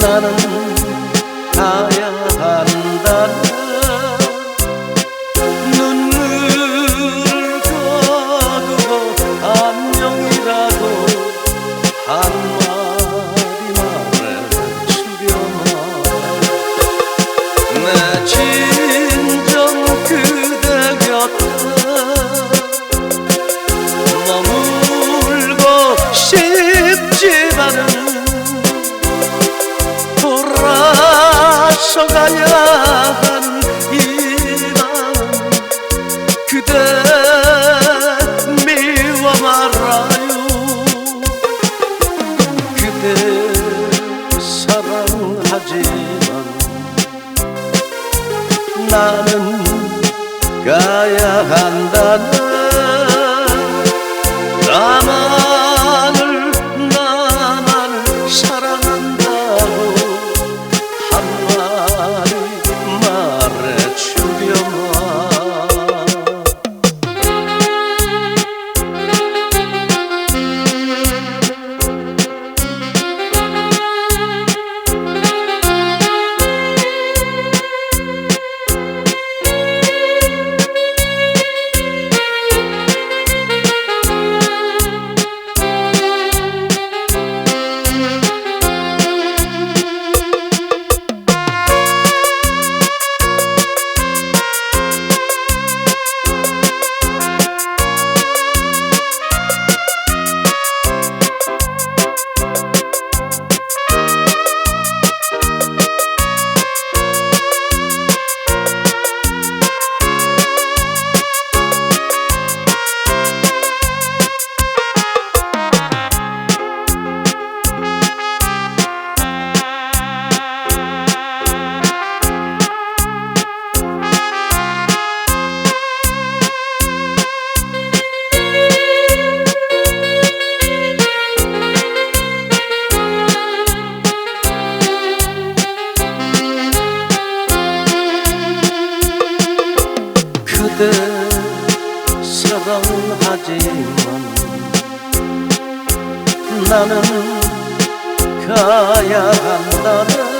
나는 가야 한다. 맞춰가야 하는 이 마음 그대 미워 말아요. 그대 사랑하지만 나는 가야 한다는 나만 dallanım kayadan dalım